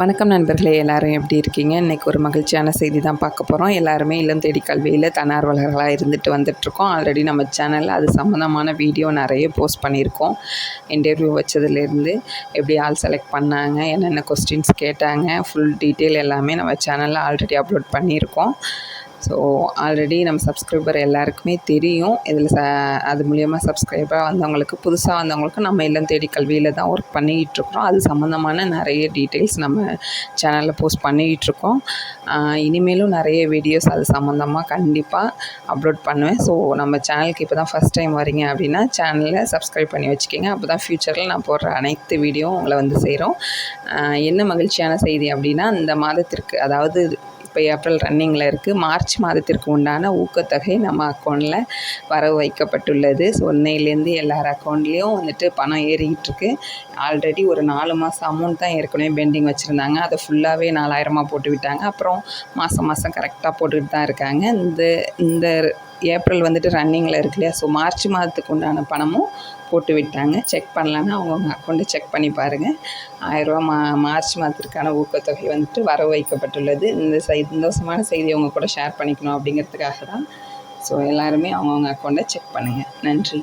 வணக்கம் நண்பர்களே எல்லாரும் எப்படி இருக்கீங்க? இன்றைக்கி ஒரு மகிழ்ச்சியான செய்தி தான் பார்க்க போகிறோம் எல்லாருமே இல்லம் தேடி கல்வியில் தன்னார்வலர்களாக இருந்துட்டு வந்துட்ருக்கோம் ஆல்ரெடி நம்ம சேனலில் அது சம்மந்தமான வீடியோ நிறைய போஸ்ட் பண்ணியிருக்கோம். இன்டர்வியூ வச்சதுலேருந்து எப்படி ஆள் செலக்ட் பண்ணாங்க என்னென்ன கொஸ்டின்ஸ் கேட்டாங்க ஃபுல் டீட்டெயில் எல்லாமே நம்ம சேனலில் ஆல்ரெடி அப்லோட் பண்ணியிருக்கோம். ஸோ ஆல்ரெடி நம்ம சப்ஸ்கிரைபர் எல்லாருக்குமே தெரியும். இதில் ச அது மூலியமாக சப்ஸ்கிரைபராக வந்தவங்களுக்கு புதுசாக வந்தவங்களுக்கு நம்ம இல்லம் தேடி கல்வியில் தான் ஒர்க் பண்ணிக்கிட்டுருக்குறோம். அது சம்மந்தமான நிறைய டீட்டெயில்ஸ் நம்ம சேனலில் போஸ்ட் பண்ணிக்கிட்டுருக்கோம். இனிமேலும் நிறைய வீடியோஸ் அது சம்மந்தமாக கண்டிப்பாக அப்லோட் பண்ணுவேன். ஸோ நம்ம சேனலுக்கு இப்போ தான் ஃபஸ்ட் டைம் வரீங்க அப்படின்னா சேனலை சப்ஸ்கிரைப் பண்ணி வச்சுக்கோங்க. அப்போ தான் ஃப்யூச்சரில் நான் போடுற அனைத்து வீடியோவும் உங்களை வந்து சேரும். என்ன மகிழ்ச்சியான செய்தி அப்படின்னா இந்த மாதத்திற்கு அதாவது இப்போ ஏப்ரல் ரன்னிங்கில் இருக்குது. மார்ச் மாதத்திற்கு உண்டான ஊக்கத்தொகை நம்ம அக்கௌண்ட்டில் வரவு வைக்கப்பட்டுள்ளது. ஸோ இன்னையிலேருந்து எல்லார் அக்கௌண்ட்லேயும் வந்துட்டு பணம் ஏறிக்கிட்டு இருக்கு ஆல்ரெடி ஒரு நாலு மாதம் அமௌண்ட் தான் ஏற்கனவே பெண்டிங் வச்சுருந்தாங்க. அதை ஃபுல்லாகவே நாலாயிரமாக போட்டு விட்டாங்க அப்புறம் மாதம் மாதம் கரெக்டாக போட்டுக்கிட்டு தான் இருக்காங்க. இந்த இந்த ஏப்ரல் வந்துட்டு ரன்னிங்கில் இருக்கு இல்லையா? ஸோ மார்ச் மாதத்துக்கு உண்டான பணமும் போட்டு விட்டாங்க. செக் பண்ணலான்னு அவங்கவுங்க அக்கௌண்ட்டை செக் பண்ணி பாருங்கள் ஆயிரரூவா மா மார்ச் மாதத்திற்கான ஊக்கத்தொகை வந்துட்டு வர வைக்கப்பட்டுள்ளது. இந்த செய் சந்தோஷமான செய்தியை அவங்க கூட ஷேர் பண்ணிக்கணும் அப்படிங்கிறதுக்காக தான். ஸோ எல்லாருமே அவங்கவுங்க அக்கௌண்ட்டை செக் பண்ணுங்கள் நன்றி.